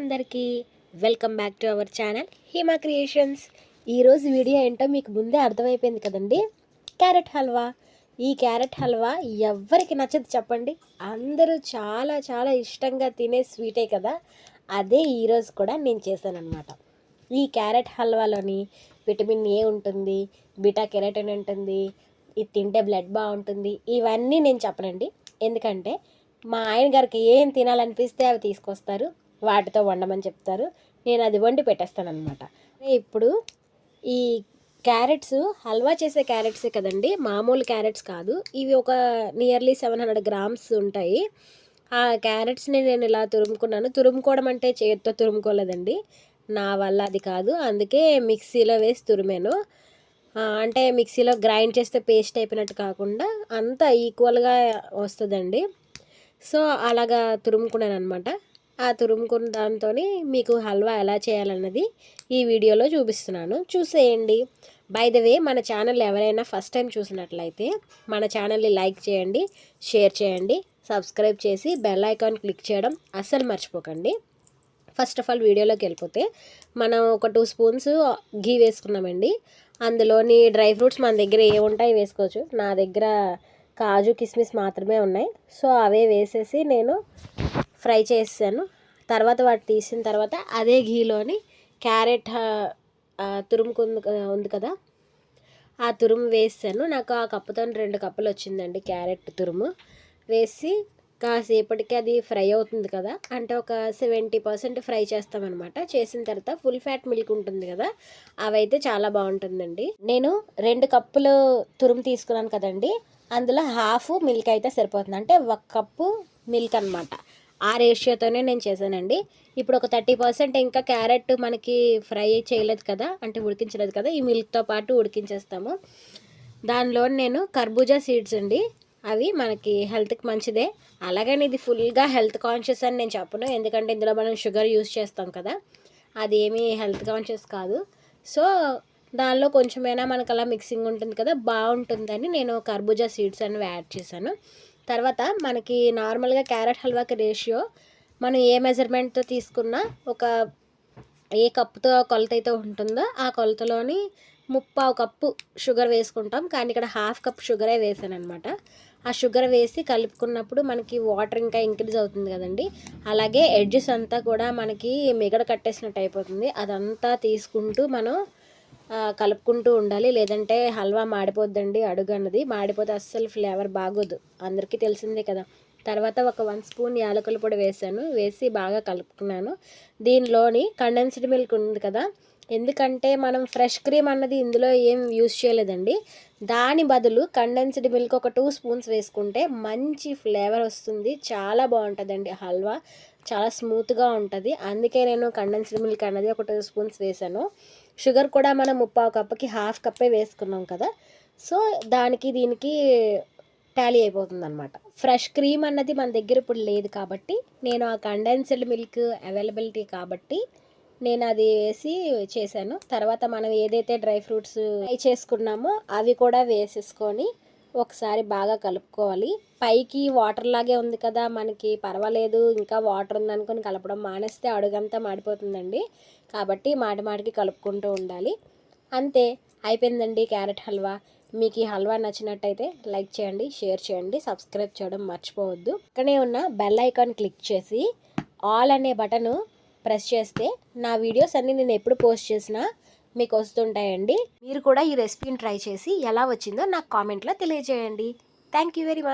అందరికీ welcome back to our channel Hima creations. ఈరోజు video ఏంటో మీకు ముందే అర్థమైపోయింది కదండి. క్యారెట్ హల్వా. ఈ క్యారెట్ హల్వా ఎవరికి నచ్చదు చెప్పండి. అందరూ చాలా చాలా ఇష్టంగా తినే స్వీటే కదా. అదే ఈరోజు కూడా నేను చేశానమాట ఈ క్యారెట్ హల్వాలోని విటమిన్ ఏ ఉంటుంది బీటా కెరటిన్ ఉంటుంది ఇది తింటే బ్లడ్ బాగుంటుంది. ఇవన్నీ నేను చెప్పనండి. ఎందుకంటే మా ఆయన గారికి ఏం తినాలనిపిస్తే అవి తీసుకొస్తారు. వాటితో వండమని చెప్తారు. నేను అది వండి పెట్టేస్తాను అనమాట ఇప్పుడు ఈ క్యారెట్స్ హల్వా చేసే క్యారెట్సే కదండి మామూలు క్యారెట్స్ కాదు. ఇవి ఒక నియర్లీ సెవెన్ హండ్రెడ్ గ్రామ్స్ ఉంటాయి. ఆ క్యారెట్స్ని నేను ఇలా తురుముకున్నాను. తురుముకోవడం అంటే చేతితో తురుముకోలేదండి. నా వల్ల అది కాదు. అందుకే మిక్సీలో వేసి తురిమాను. అంటే మిక్సీలో గ్రైండ్ చేస్తే పేస్ట్ అయిపోయినట్టు కాకుండా అంతా ఈక్వల్గా వస్తుందండి. సో అలాగా తురుముకున్నాను అనమాట ఆ తురుముకున్న దాంతో మీకు హల్వా ఎలా చేయాలన్నది ఈ వీడియోలో చూపిస్తున్నాను. చూసేయండి. బై ద వే మన ఛానల్ ఎవరైనా ఫస్ట్ టైం చూసినట్లయితే మన ఛానల్ని లైక్ చేయండి షేర్ చేయండి సబ్స్క్రైబ్ చేసి బెల్ ఐకాన్ క్లిక్ చేయడం అస్సలు మర్చిపోకండి. ఫస్ట్ ఆఫ్ ఆల్ వీడియోలోకి వెళ్ళిపోతే మనం ఒక టూ స్పూన్స్ గీ వేసుకున్నామండి. అందులోని డ్రై ఫ్రూట్స్ మన దగ్గర ఏ ఉంటాయి వేసుకోవచ్చు. నా దగ్గర కాజు కిస్మిస్ మాత్రమే ఉన్నాయి. సో అవే వేసేసి నేను ఫ్రై చేసాను తర్వాత వాటి తీసిన తర్వాత అదే ఘీలోని క్యారెట్ తురుముకు ఉంది కదా? ఆ తురుము వేసాను. నాకు ఆ కప్పుతో రెండు కప్పులు వచ్చిందండి క్యారెట్ తురుము. వేసి కాసేపటికి అది ఫ్రై అవుతుంది కదా? అంటే ఒక సెవెంటీ పర్సెంట్ ఫ్రై చేస్తామన్నమాట. చేసిన తర్వాత ఫుల్ ఫ్యాట్ మిల్క్ ఉంటుంది కదా? అవైతే చాలా బాగుంటుందండి. నేను రెండు కప్పులు తురుము తీసుకున్నాను కదండి? అందులో హాఫ్ మిల్క్ అయితే సరిపోతుంది. అంటే ఒక కప్పు మిల్క్ అనమాట ఆ రేషియోతోనే నేను చేశానండి. ఇప్పుడు ఒక థర్టీ పర్సెంట్ ఇంకా క్యారెట్ మనకి ఫ్రై చేయలేదు కదా అంటే ఉడికించలేదు కదా ఈ మిల్క్తో పాటు ఉడికించేస్తాము. దానిలో నేను కర్బూజా సీడ్స్ అండి అవి మనకి హెల్త్కి మంచిదే. అలాగని ఇది ఫుల్గా హెల్త్ కాన్షియస్ అని నేను చెప్పను ఎందుకంటే ఇందులో మనం షుగర్ యూస్ చేస్తాం కదా అది ఏమీ హెల్త్ కాన్షియస్ కాదు. సో దానిలో కొంచెమైనా మనకు అలా మిక్సింగ్ ఉంటుంది కదా బాగుంటుందని నేను కర్బూజా సీడ్స్ అనేవి యాడ్ చేశాను. తర్వాత మనకి నార్మల్గా క్యారెట్ హల్వాకి రేషియో మనం ఏ మెజర్మెంట్తో తీసుకున్నా ఒక ఏ కప్పుతో కొలత అయితే ఉంటుందో ఆ కొలతలోని ముప్పావు కప్పు షుగర్ వేసుకుంటాం. కానీ ఇక్కడ హాఫ్ కప్ షుగరే వేసాను అనమాట ఆ షుగర్ వేసి కలుపుకున్నప్పుడు మనకి వాటర్ ఇంకా ఇంక్రీజ్ అవుతుంది కదండి. అలాగే ఎడ్జెస్ అంతా కూడా మనకి మిగడ కట్టేసినట్టు అయిపోతుంది. అదంతా తీసుకుంటూ మనం కలుపుకుంటూ ఉండాలి. లేదంటే హల్వా మాడిపోద్దండి అడుగు అన్నది మాడిపోతే అస్సలు ఫ్లేవర్ బాగోదు. అందరికీ తెలిసిందే కదా. తర్వాత ఒక వన్ స్పూన్ యాలకుల పొడి వేసాను. వేసి బాగా కలుపుకున్నాను. దీనిలోని కండెన్స్డ్ మిల్క్ ఉంది కదా. ఎందుకంటే మనం ఫ్రెష్ క్రీమ్ అన్నది ఇందులో ఏం యూస్ చేయలేదండి. దాని బదులు కండెన్స్డ్ మిల్క్ ఒక టూ స్పూన్స్ వేసుకుంటే మంచి ఫ్లేవర్ వస్తుంది. చాలా బాగుంటుందండి హల్వా. చాలా స్మూత్గా ఉంటుంది. అందుకే నేను కండెన్స్డ్ మిల్క్ అన్నది ఒక టూ స్పూన్స్ వేసాను. షుగర్ కూడా మనం ముప్పావు కప్పుకి హాఫ్ కప్పే వేసుకున్నాం కదా. సో దానికి దీనికి టాలీ అయిపోతుంది అనమాట ఫ్రెష్ క్రీమ్ అన్నది మన దగ్గర ఇప్పుడు లేదు కాబట్టి నేను ఆ కండెన్స్డ్ మిల్క్ అవైలబిలిటీ కాబట్టి నేను అది వేసి చేశాను. తర్వాత మనం ఏదైతే డ్రై ఫ్రూట్స్ ఫ్రై చేసుకున్నామో అవి కూడా వేసేసుకొని ఒకసారి బాగా కలుపుకోవాలి. పైకి వాటర్ లాగే ఉంది కదా మనకి పర్వాలేదు ఇంకా వాటర్ ఉందనుకొని కలపడం మానేస్తే అడుగంతా మాడిపోతుందండి. కాబట్టి మాటి మాటికి కలుపుకుంటూ ఉండాలి. అంతే అయిపోయిందండి క్యారెట్ హల్వా. మీకు ఈ హల్వా నచ్చినట్టయితే లైక్ చేయండి షేర్ చేయండి సబ్స్క్రైబ్ చేయడం మర్చిపోవద్దు. ఇక్కడే ఉన్న బెల్ ఐకాన్ క్లిక్ చేసి ఆల్ అనే బటను ప్రెస్ చేస్తే నా వీడియోస్ అన్నీ నేను ఎప్పుడు పోస్ట్ చేసినా మీకు వస్తుంటాయండి మీరు కూడా ఈ రెసిపీని ట్రై చేసి ఎలా వచ్చిందో నాకు కామెంట్లో తెలియజేయండి. Thank you very much